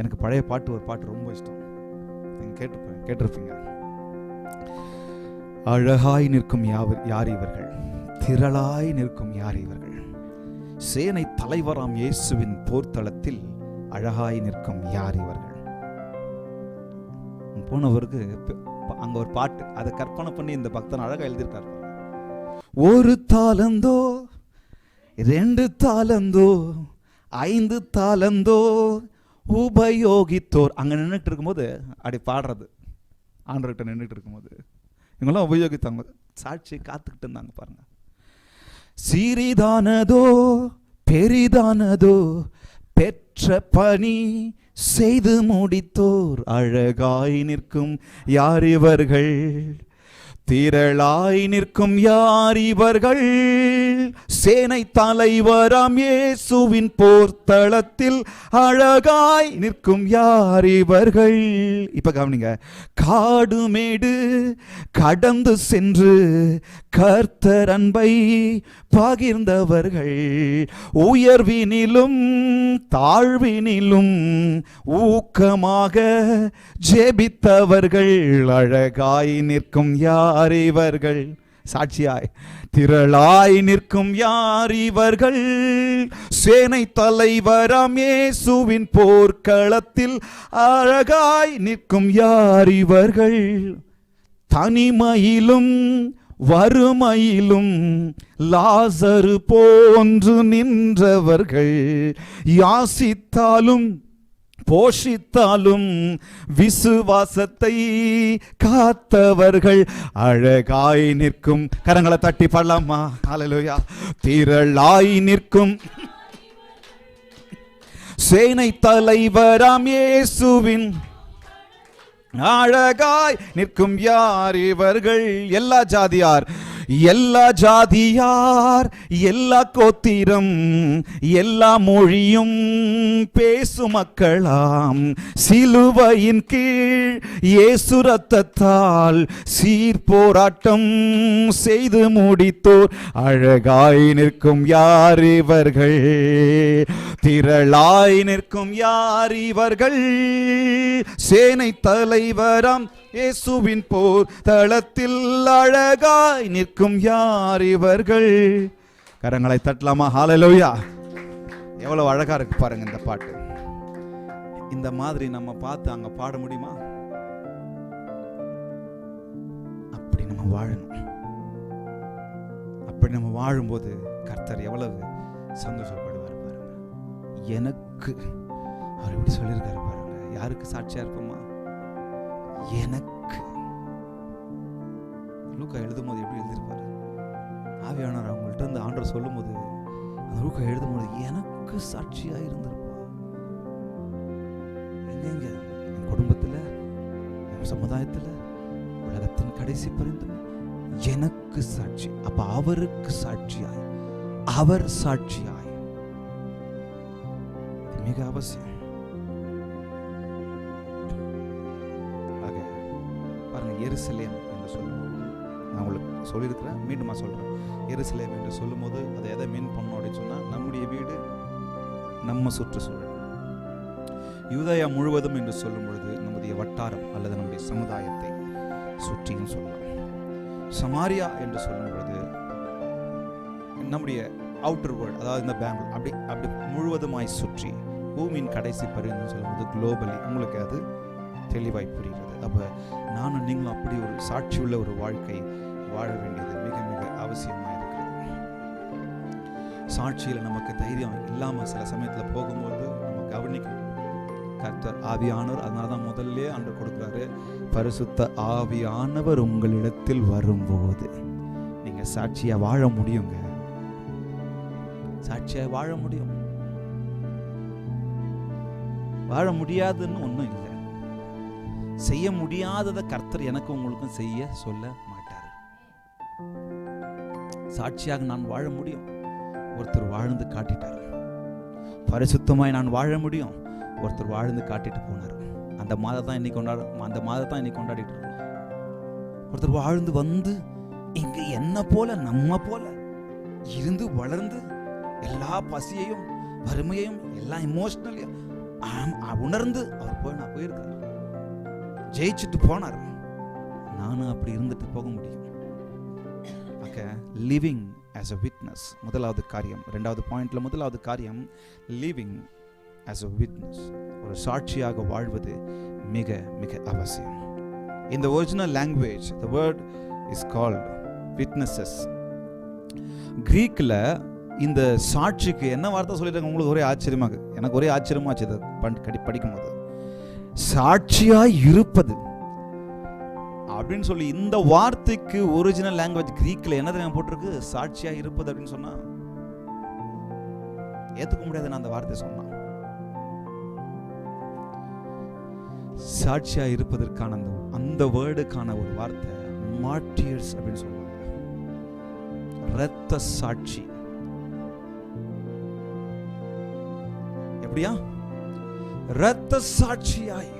எனக்கு பழைய பாட்டு ஒரு பாட்டு ரொம்ப இஷ்டம். நீங்கள் கேட்டுப்பேன் கேட்டிருப்பீங்க. அழகாய் நிற்கும் யாவர் யார் இவர்கள்? திரளாய் நிற்கும் யார் இவர்கள்? சேனை தலைவராம் இயேசுவின் போர்த்தளத்தில் அழகாய் நிற்கும் யார் இவர்கள்? போனவருக்கு அங்கே அங்க ஒரு பாட்டு அதை கற்பனை பண்ணி இந்த பக்தன் அழகா எழுதியிருக்காரு. ஒரு தாளந்தோ ரெண்டு தாளந்தோ ஐந்து தாளந்தோ உபயோகித்தோர். அங்கே நின்றுட்டு இருக்கும்போது அப்படி பாடுறது. ஆண்டர்கிட்ட நின்றுட்டு இருக்கும்போது. இவங்கெல்லாம் உபயோகித்தாங்க சாட்சியை காத்துக்கிட்டு இருந்தாங்க பாருங்க. சிறிதானதோ பெரிதானதோ பெற்ற பணி செய்து முடித்தோர். அழகாய் நிற்கும் யார் இவர்கள்? திரளாய் நிற்கும் யார் இவர்கள்? சேனை தலைவராம் இயேசுவின் போர்த்தளத்தில் அழகாய் நிற்கும் யார் இவர்கள்? இப்ப கவனிங்க. காடு மேடு கடந்து சென்று கர்த்தர் அன்பை பகிர்ந்தவர்கள். உயர்வினிலும் தாழ்வினிலும் ஊக்கமாக ஜெபித்தவர்கள். அழகாய் நிற்கும் யார் இவர்கள் சாட்சியாய். திரளாய் நிற்கும் யார் இவர்கள்? சேனை தலைவராம் இயேசுவின் போர்க்களத்தில் அழகாய் நிற்கும் யார் இவர்கள்? தனிமையிலும் வறுமையிலும் லாசரு போன்று நின்றவர்கள். யாசித்தாலும் போஷித்தாலும் விசுவாசத்தை காத்தவர்கள் அழகாய் நிற்கும். கரங்களை தட்டி பாடலாமா? ஹalleluya திரளாய் நிற்கும். சேனை தலைவராம் இயேசுவின் அழகாய் நிற்கும் யார் இவர்கள்? எல்லா ஜாதியார். எல்லா ஜாதியார் எல்லா கோத்திரம் எல்லா மொழியும் பேசும் மக்களாம். சிலுவையின் கீழ் இயேசு ரத்தத்தால் சீர் போராட்டம் செய்து முடித்தோர். அழகாய் நிற்கும் யார் இவர்கள்? திரளாய் நிற்கும் யார் இவர்கள்? சேனை தலைவரம் இயேசுவின் போர் தளத்தில் அழகாய் நிற்கும் யார் இவர்கள்? கரங்களை தட்டலாமா? ஹாலலோயா எவ்வளவு அழகா இருக்கு பாருங்க இந்த பாட்டு. இந்த மாதிரி நம்ம பார்த்து அங்க பாட முடியுமா? அப்படி நம்ம வாழணும். அப்படி நம்ம வாழும்போது கர்த்தர் எவ்வளவு சந்தோஷப்படுவார் பாருங்க. எனக்கு அவர் இப்படி சொல்லியிருக்காரு பாருங்க. யாருக்கு சாட்சியா இருப்போமா? எனக்கு. லூக்கா எழுதும்போது எப்படி எழுதியிருப்பாரு? ஆவியானவர் அவங்கள்ட்ட அந்த சொல்லும் போது அந்த லூக்கா எழுதும்போது எனக்கு சாட்சியா இருந்திருப்பா. எங்கெங்க என் குடும்பத்துல என் சமுதாயத்துல உலகத்தின் கடைசி பரிந்தும் எனக்கு சாட்சி. அப்ப அவருக்கு சாட்சியாய். அவர் சாட்சியாய். மிக அவசியம். எருசலேம் என்று சொல்லுவோம் நான் உங்களுக்கு சொல்லியிருக்கிறேன் மீண்டுமா சொல்கிறேன் எருசலேம் என்று சொல்லும்போது அதை எதை மீன் பண்ணோம் அப்படின்னு சொன்னால் நம்முடைய வீடு நம்ம சுற்றுச்சூழல். யூதயா முழுவதும் என்று சொல்லும் பொழுது நம்முடைய வட்டாரம் அல்லது நம்முடைய சமுதாயத்தை சுற்றியும் சொல்லலாம். சமாரியா என்று சொல்லும் பொழுது நம்முடைய அவுட்டர் வேர்ல்டு அதாவது இந்த பெங்களூர் அப்படி அப்படி முழுவதுமாய் சுற்றி பூமியின் கடைசி பரிந்து சொல்லும்போது குளோபலி உங்களுக்கு அது தெளிவாய் புரியுது அப்போ நானும் நீங்களும் அப்படி ஒரு சாட்சி உள்ள ஒரு வாழ்க்கை வாழ வேண்டியது மிக மிக அவசியமாக இருக்கிறது சாட்சியில் நமக்கு தைரியம் இல்லாமல் சில சமயத்தில் போகும்போது நம்ம கவனிக்கணும் கர்த்தர் ஆவியானவர் அதனால தான் முதல்ல அன்று கொடுக்குறாரு பரிசுத்த ஆவியானவர் உங்களிடத்தில் வரும்போது. நீங்க சாட்சியா வாழ முடியுங்க. சாட்சியா வாழ முடியும். வாழ முடியாதுன்னு ஒன்றும் இல்லை. செய்ய முடியாததை கர்த்தர் எனக்கு உங்களுக்கும் செய்ய சொல்ல மாட்டார். சாட்சியாக நான் வாழ முடியும். ஒருத்தர் வாழ்ந்து காட்டிட்டார். பரிசுத்தமாய் நான் வாழ முடியும். ஒருத்தர் வாழ்ந்து காட்டிட்டு போனார். அந்த மாதம் தான் இன்னைக்கு கொண்டாட அந்த மாதம் தான் இன்னைக்கு கொண்டாடிட்டு இருக்கோம் ஒருத்தர் வாழ்ந்து வந்து இங்க என்ன போல நம்ம போல இருந்து வளர்ந்து எல்லா பசியையும் வறுமையையும் எல்லா இமோஷனலையும் உணர்ந்து அவர் போய் நான் போயிருக்கேன் ஜெயிச்சுட்டு போனார். நானும் அப்படி இருந்துட்டு போக முடியும். Okay living as a witness முதலாவது காரியம். ரெண்டாவது பாயிண்டில் முதலாவது காரியம் லிவிங் ஆஸ் அ விட்னஸ் ஒரு சாட்சியாக வாழ்வது மிக மிக அவசியம். இந்த original language the word is called witnesses க்ரீக்கில் இந்த சாட்சிக்கு என்ன வார்த்தை சொல்லியிருக்காங்க? உங்களுக்கு ஒரே ஆச்சரியமாக எனக்கு ஒரே ஆச்சரியமாச்சு இதை பண் கடி படிக்கும்போது. சாட்சியாய் இருப்பது. அப்படின்னு சொல்லி இந்த வார்த்தைக்கு ஒரிஜினல் லாங்குவேஜ் கிரீக்கில் என்ன தெரியுமா போட்டிருக்கு? சாட்சியா இருப்பது அப்படின்னு சொன்னா ஏத்துக்க முடியாது நான் அந்த வார்த்தை சொன்னான். சாட்சியா இருப்பதற்கான அந்த அந்த வேர்டுக்கான ஒரு வார்த்தை மார்டியர்ஸ் அப்படின்னு சொல்லுவாங்க. ரத்த சாட்சி. எப்படியா? இரத்த சாட்சியாய்.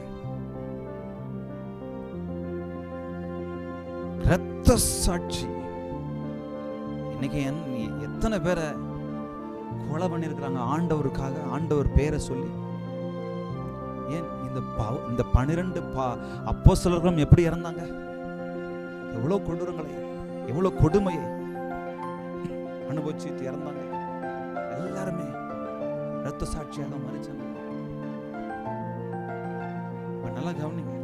இரத்த சாட்சி. இன்னைக்கு எத்தனை பேரை கொலை பண்ணியிருக்கிறாங்க? ஆண்டவருக்காக ஆண்டவர் பேரை சொல்லி. ஏன் இந்த பவ- இந்த பனிரெண்டு பா அப்போ எப்படி இறந்தாங்க? எவ்வளோ கொடூரங்களை எவ்வளோ கொடுமையை அனுபவிச்சுட்டு இறந்தாங்க. எல்லாருமே ரத்த சாட்சியாக மறிச்சாங்க நல்லா கவனிங்க.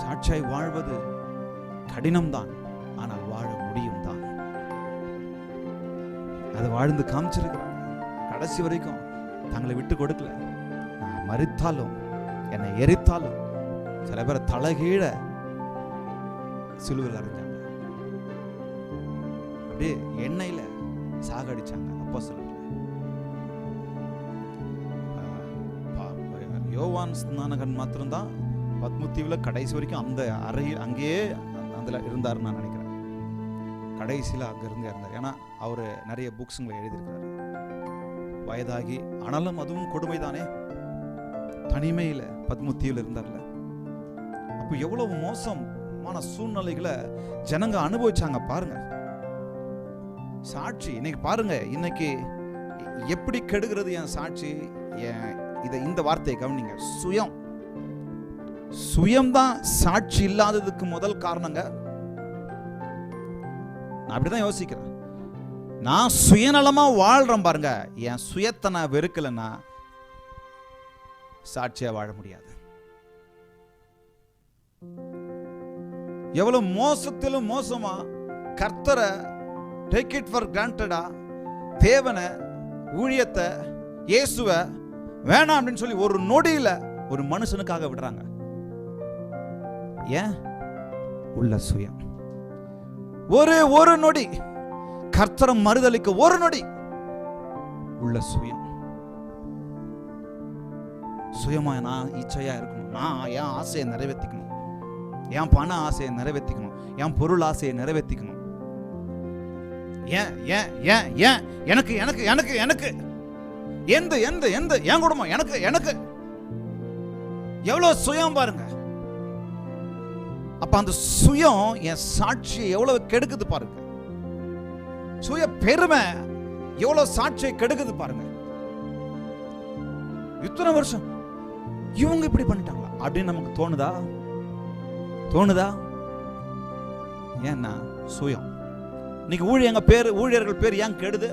சாட்சியாய் வாழ்வது கடினம்தான் ஆனால் வாழ முடியும் தான் அதை வாழ்ந்து காமிச்சிருக்கிறாங்க. கடைசி வரைக்கும் தங்களை விட்டு கொடுக்கல. நான் மறித்தாலும் என்னை எரித்தாலும் சில பேரை தலைகீழ சிலுவில் அரைஞ்சாங்க அப்படியே எண்ணெயில சாகடிச்சாங்க. அப்போ யோவான் ஸ்நானகன் மாத்திரம்தான் பத்மத்தீவில் கடைசி வரைக்கும் அந்த அறையில் அங்கேயே அதில் இருந்தாருன்னு நான் நினைக்கிறேன். கடைசியில் அங்கே இருந்தே இருந்தார். ஏன்னா அவர் நிறைய புக்ஸுங்களை எழுதியிருக்கிறார். வயதாகி ஆனாலும் அதுவும் கொடுமை தானே தனிமையில் பத்மத்தீவில் இருந்தார்ல. அப்போ எவ்வளவு மோசமான சூழ்நிலைகளை ஜனங்க அனுபவிச்சாங்க பாருங்க. சாட்சி இன்னைக்கு பாருங்க இன்னைக்கு எப்படி கெடுகிறது என் சாட்சி? என் இதை இந்த வார்த்தையை கவனிங்க. சுயம். சுயம்தான் சாட்சி இல்லாததுக்கு முதல் காரணங்க. நான் அப்படிதான் யோசிக்கிறேன். நான் சுயநலமா வாழ்றேன் பாருங்க. என் சுயத்தை நான் வெறுக்கலைன்னா சாட்சியா வாழ முடியாது. எவ்வளவு மோசத்திலும் மோசமா கர்த்தரை டேக் இட் ஃபார் கிராண்டடா தேவனை ஊழியத்தை இயேசுவ வேணாம் அப்படின்னு சொல்லி ஒரு நொடியில ஒரு மனுஷனுக்காக விடுறாங்க. ஏன்? உள்ள சுயம். ஒரு ஒரு நொடி. கர்த்தரம் மறுதளிக்க ஒரு நொடி. உள்ள சுயம். சுயமா நான் இச்சையா இருக்கணும். நான் என் ஆசையை நிறைவேற்றிக்கணும் என் பண ஆசையை நிறைவேற்றிக்கணும் என் பொருள் ஆசையை நிறைவேற்றிக்கணும் ஏன்? ஏன்? ஏன்? ஏன்? எனக்கு எனக்கு எனக்கு எனக்கு எந்த எந்த எந்த? என் குடும்பம் எனக்கு எனக்கு. எவ்வளவு சுயம் பாருங்க. அப்ப அந்த சுயம் என் சாட்சியை எவ்வளவு கெடுக்குது பாருங்க. சுய பெருமை எவ்வளவு சாட்சியை கெடுக்குது பாருங்க. இத்தனை வருஷம் இவங்க இப்படி பண்ணிட்டாங்களா? அப்படின்னு நமக்கு தோணுதா? தோணுதா? ஏன்னா சுயம். இன்னைக்கு ஊழியங்க பேர் ஊழியர்கள் பேர் ஏன் கெடுது?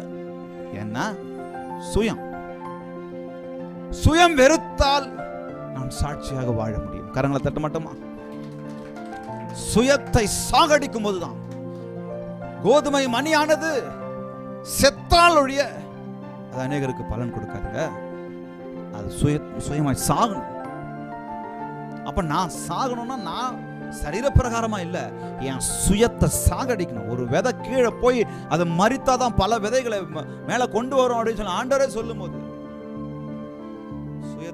ஏன்னா சுயம். சுயம் வெறுத்தால் நாம் சாட்சியாக வாழ முடியும். கரங்களை தட்ட மாட்டோமா? சுயத்தை சாகடிக்கும் போதுதான் கோதுமை மணியானது செத்தால் ஒழிய அது அநேகருக்கு பலன் கொடுக்காதுங்க. அது சுய சுயமாய் சாகணும். அப்ப நான் சாகணும்னா நான் சரீரப்பிரகாரமா இல்ல. என் சுயத்தை சாகடிக்கணும். ஒரு விதை கீழே போய் அதை மறித்தாதான் பல விதைகளை மேல கொண்டு வரும் அப்படின்னு சொல்லி ஆண்டவரே சொல்லும் போது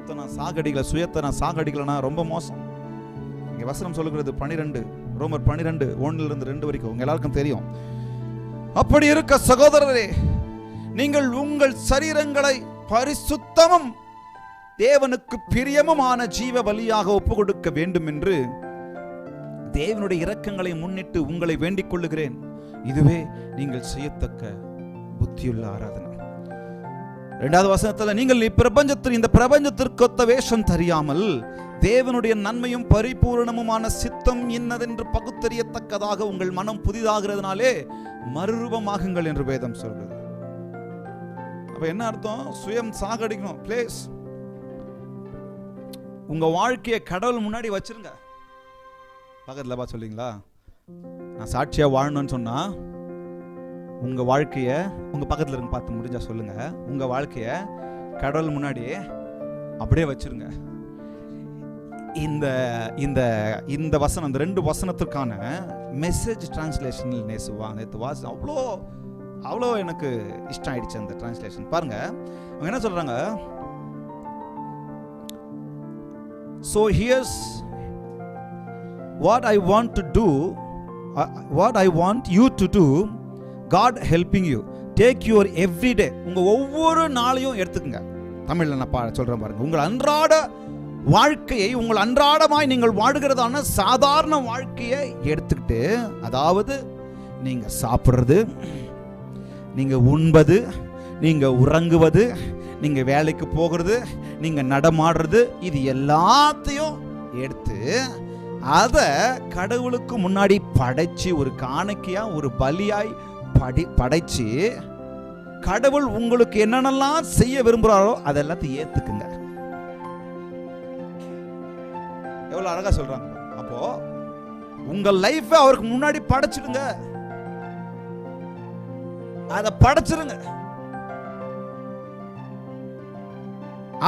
சுயத்தை நான் சாகடிக்கல சுயத்தை நான் ரொம்ப மோசம். இங்க வசனம் சொல்லுகிறது பனிரெண்டு ரோமர் பனிரெண்டு ஒண்ணுல இருந்து ரெண்டு வரைக்கும். உங்க எல்லாருக்கும் தெரியும். அப்படி இருக்க சகோதரரே நீங்கள் உங்கள் சரீரங்களை பரிசுத்தமும் தேவனுக்கு பிரியமுமான ஜீவ பலியாக ஒப்பு கொடுக்க வேண்டும் என்று தேவனுடைய இரக்கங்களை முன்னிட்டு உங்களை வேண்டிக் கொள்ளுகிறேன். இதுவே நீங்கள் செய்யத்தக்க புத்தியுள்ள ஆராதனை. ரெண்டாவது வசனத்துல நீங்கள் இப்பிரபஞ்சத்தில் இந்த பிரபஞ்சத்திற்கொத்த வேஷம் தெரியாமல் தேவனுடைய நன்மையும் பரிபூரணமுமான சித்தம் இன்னதென்று பகுத்தறியத்தக்கதாக உங்கள் மனம் புதிதாகிறதுனாலே மறுரூபமாகுங்கள் என்று வேதம் சொல்கிறது அப்ப என்ன அர்த்தம்? சுயம் சாகடிக்கணும். பிளேஸ் உங்க வாழ்க்கையை கடவுள் முன்னாடி வச்சிருங்க. பக்கத்துல பா சொல்லிங்களா நான் சாட்சியா வாழணும்னு சொன்னா உங்கள் வாழ்க்கையை உங்கள் பக்கத்தில் இருந்து பார்த்து முடிஞ்சால் சொல்லுங்கள் உங்கள் வாழ்க்கையை கடவுள் முன்னாடி அப்படியே வச்சிருங்க. இந்த இந்த இந்த வசனம் இந்த ரெண்டு வசனத்திற்கான மெசேஜ் டிரான்ஸ்லேஷனில் நேசுவா நேற்று வாஸ் அவ்வளோ அவ்வளோ எனக்கு இஷ்டம் ஆயிடுச்சு அந்த டிரான்ஸ்லேஷன் பாருங்க. அவங்க என்ன சொல்கிறாங்க so here's what I want to do what I want you to do God helping you take your everyday உங்கள் ஒவ்வொரு நாளையும் எடுத்துக்கங்க. தமிழில் நான் பா சொல்கிறேன் பாருங்கள் உங்கள் அன்றாட வாழ்க்கையை உங்கள் அன்றாடமாய் நீங்கள் வாழ்கிறதான சாதாரண வாழ்க்கையை எடுத்துக்கிட்டு அதாவது நீங்கள் சாப்பிட்றது நீங்கள் உண்பது நீங்கள் உறங்குவது நீங்கள் வேலைக்கு போகிறது நீங்கள் நடமாடுறது இது எல்லாத்தையும் எடுத்து அதை கடவுளுக்கு முன்னாடி படைச்சி ஒரு காணிக்கையாக ஒரு பலியாய் படி படைச்சு கடவுள் உங்களுக்கு என்னென்னலாம் செய்ய விரும்புகிறாரோ அதெல்லாத்தையும் ஏத்துக்குங்க. எவ்வளவு அழகாக சொல்றாங்க. அப்போ உங்கள் லைஃப்பை அவருக்கு முன்னாடி படைச்சிடுங்க. அதை படைச்சிருங்க.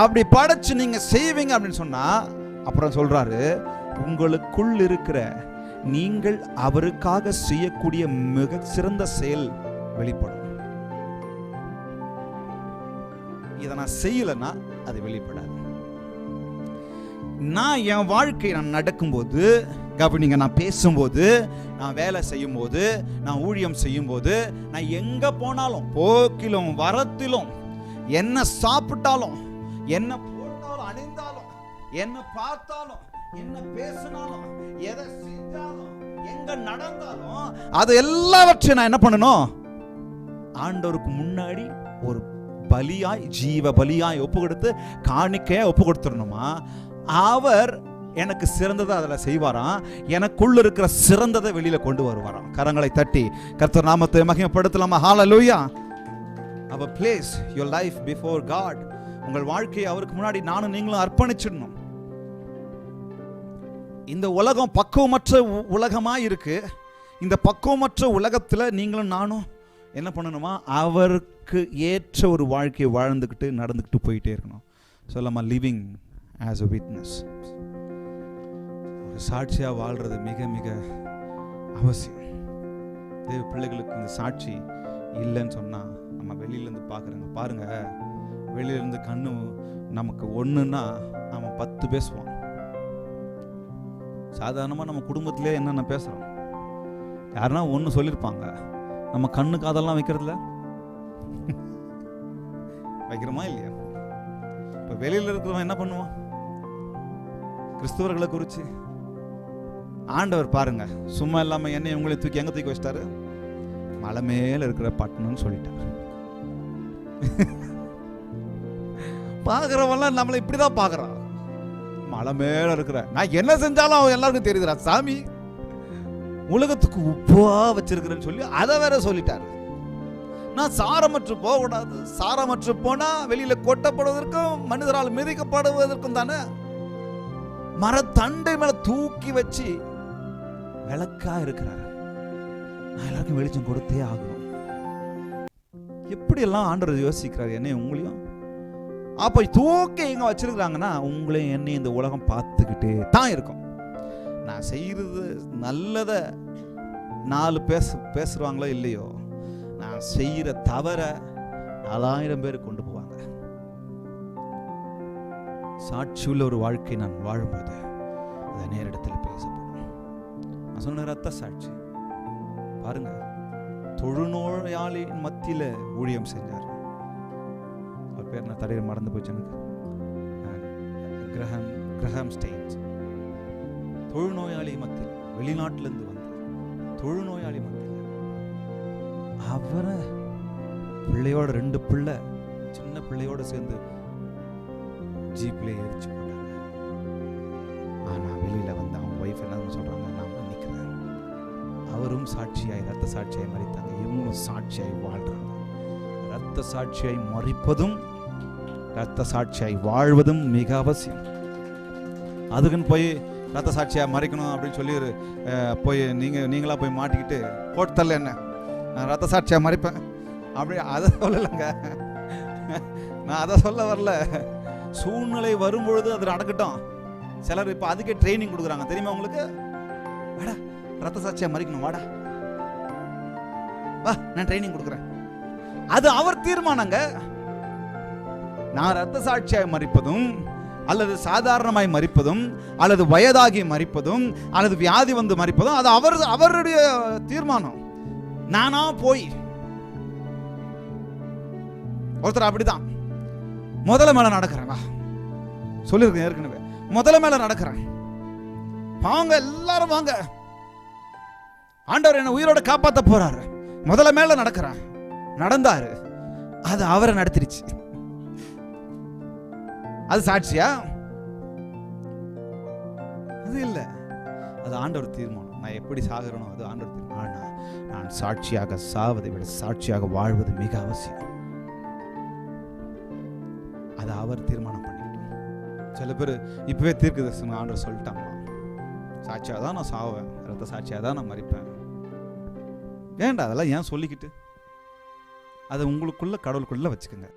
அப்படி படைச்சு நீங்க செய்வீங்க அப்படின்னு சொன்னா அப்புறம் சொல்றாரு உங்களுக்குள் இருக்கிற நீங்கள் அவருக்காக செய்யக்கூடிய மிக சிறந்த செயல் வெளிப்படும். இதை நான் செய்யலைன்னா அது வெளிப்படாது. நான் என் வாழ்க்கை நான் நடக்கும்போது கவனிங்க நான் பேசும்போது நான் வேலை செய்யும்போது நான் ஊழியம் செய்யும்போது நான் எங்கே போனாலும் போக்கிலும் வரத்திலும் என்ன சாப்பிட்டாலும் என்ன போட்டாலும் அணிந்தாலும் என்ன பார்த்தாலும் என்ன பேசினாலும் எதை செஞ்சாலும் எங்க நடந்தாலும் அது எல்லாவற்றையும் நான் என்ன பண்ணணும்? ஆண்டவருக்கு முன்னாடி ஒரு பலியாய் ஜீவ பலியாய் ஒப்பு கொடுத்து காணிக்கையா ஒப்பு கொடுத்துடணுமா அவர் எனக்கு சிறந்ததை அதில் செய்வாராம். எனக்குள்ள இருக்கிற சிறந்ததை வெளியில கொண்டு வருவாராம். கரங்களை தட்டி கர்த்தர் நாமத்தை மகிமைப்படுத்தலாமா? ஹalleluya அவ place your life before God உங்கள் வாழ்க்கையை அவருக்கு முன்னாடி நானும் நீங்களும் அர்ப்பணிச்சிடணும். இந்த உலகம் பக்குவமற்ற உலகமாக இருக்குது இந்த பக்குவமற்ற உலகத்தில் நீங்களும் நானும் என்ன பண்ணணுமா? அவருக்கு ஏற்ற ஒரு வாழ்க்கையை வாழ்ந்துக்கிட்டு நடந்துக்கிட்டு போயிட்டே இருக்கணும். சொல்லமா லிவிங் ஆஸ் அ விட்னஸ் ஒரு சாட்சியாக வாழ்கிறது மிக மிக அவசியம். தேவ பிள்ளைகளுக்கு இந்த சாட்சி இல்லைன்னு சொன்னால் நம்ம வெளியிலேருந்து பார்க்குறோங்க பாருங்க. வெளியிலேருந்து கண்ணு நமக்கு ஒன்றுன்னா அவன் பத்து பேசுவான் சாதாரணமாக நம்ம குடும்பத்திலே என்னென்ன பேசுகிறோம் யாருன்னா ஒன்று சொல்லியிருப்பாங்க நம்ம கண்ணு காதெல்லாம் வைக்கிறதில்ல? வைக்கிறோமா இல்லையா? இப்போ வெளியில் இருக்கிறவன் என்ன பண்ணுவான்? கிறிஸ்தவர்களை குறித்து ஆண்டவர் பாருங்க சும்மா இல்லாமல் என்னை உங்களை தூக்கி எங்கே தூக்கி வச்சிட்டாரு? மலை மேலே இருக்கிற பட்டணம்னு சொல்லிட்டார். பார்க்குறவெல்லாம் நம்மளை இப்படி தான் பார்க்கறான் மலை மேல இருக்கிற. நான் என்ன செஞ்சாலும் அவன் எல்லாருக்கும் தெரியுதுரா சாமி. உலகத்துக்கு உப்பா வச்சிருக்கிறேன்னு சொல்லி அதை வேற சொல்லிட்டாரு. நான் சாரமற்று போகக்கூடாது. சாரமற்று போனா வெளியில கொட்டப்படுவதற்கும் மனிதரால் மிதிக்கப்படுவதற்கும் தானே. மரத்தண்டை மேல தூக்கி வச்சு விளக்கா இருக்கிறார். நான் எல்லாருக்கும் வெளிச்சம் கொடுத்தே ஆகணும். எப்படி எல்லாம் ஆண்டவர் யோசிக்கிறார் என்னை உங்களையும்? அப்போ தூக்கி எங்கே வச்சிருக்கிறாங்கன்னா உங்களையும் என்னையும் இந்த உலகம் பார்த்துக்கிட்டே தான் இருக்கும். நான் செய்கிறது நல்லதை நாலு பேச பேசுறாங்களோ இல்லையோ நான் செய்கிற தவற நாலாயிரம் பேர் கொண்டு போவாங்க. சாட்சியுள்ள ஒரு வாழ்க்கை நான் வாழும்போது அதை நேரிடத்தில் பேசப்படும். நான் சொன்ன ரத்த சாட்சி. பாருங்க தொழுநோயாளியின் மத்தியில ஊழியம் செஞ்சார். பேர் நான் தடையில் மறந்து போச்சு எனக்கு. அஹ், கிரஹம் ஸ்டெயின்ஸ் தொழுநோயாளி மத்தியில் வெளிநாட்டிலேருந்து வந்தார். தொழுநோயாளி மத்தியில். அவரை பிள்ளையோட ரெண்டு பிள்ளை சின்ன பிள்ளையோட சேர்ந்து ஜீப்லேயே எரிச்சு போட்டாங்க. ஆனால் வெளியில் வந்து அவங்க ஒய்ஃப் என்ன சொல்கிறாங்க நான் மன்னிக்கிறேன் அவரும் சாட்சியாய் ரத்த சாட்சியாய் மறித்தாங்க. இவங்களும் சாட்சியாய் வாழ்கிறாங்க ரத்த சாட்சியாய் மறிப்பதும் ரத்த சாட்சியாய் வாழ்வதும் மிக அவசியம். அதுக்குன்னு போய் ரத்த சாட்சியாக மறைக்கணும் அப்படின்னு சொல்லி போய் நீங்கள் நீங்களாக போய் மாட்டிக்கிட்டு போட்டு என்ன? நான் ரத்த சாட்சியாக மறைப்பேன். அப்படி அதை சொல்லலைங்க. நான் அதை சொல்ல வரல. சூழ்நிலை வரும்பொழுது அது நடக்கட்டும். சிலர் இப்போ அதுக்கே ட்ரைனிங் கொடுக்குறாங்க. தெரியுமா உங்களுக்கு? வாடா ரத்த சாட்சியாக மறிக்கணும் வாடா. வா நான் ட்ரைனிங் கொடுக்குறேன். அது அவர் தீர்மானங்க. நான் ரத்த சாட்சியாய் மறிப்பதும் அல்லது சாதாரணமாய் மறிப்பதும் அல்லது வயதாகி மறிப்பதும் அல்லது வியாதி வந்து மறிப்பதும் அது அவர் அவருடைய தீர்மானம். நானா போய் ஒருத்தர் அப்படிதான் முதல்ல மேல நடக்கிறேன் வா. சொல்லியிருக்கேன் ஏற்கனவே. முதல்ல மேல நடக்கிறேன். வாங்க எல்லாரும் வாங்க. ஆண்டவர் என்ன உயிரோட காப்பாற்ற போறாரு. முதல்ல மேல நடக்கிறேன். நடந்தாரு. அது அவரை நடத்திருச்சு. அது சாட்சியா? அது இல்லை. அது ஆண்டவர் தீர்மானம். நான் எப்படி சாகிறனோ அது ஆண்டவர் தீர்மானம். நான் சாட்சியாக சாவதை விட சாட்சியாக வாழ்வது மிக அவசியம். அதை அவர் தீர்மானம் பண்ணிட்டு சில பேர் இப்பவே தீர்க்க தரிசனம் ஆண்டவர் சொல்லிட்டாங்களா சாட்சியாக தான் நான் சாவேன். ரத்த சாட்சியாக தான் நான் மறிப்பேன். வேண்டாம் அதெல்லாம் ஏன் சொல்லிக்கிட்டு? அதை உங்களுக்குள்ள கடவுளுக்குள்ள வச்சுக்கோங்க.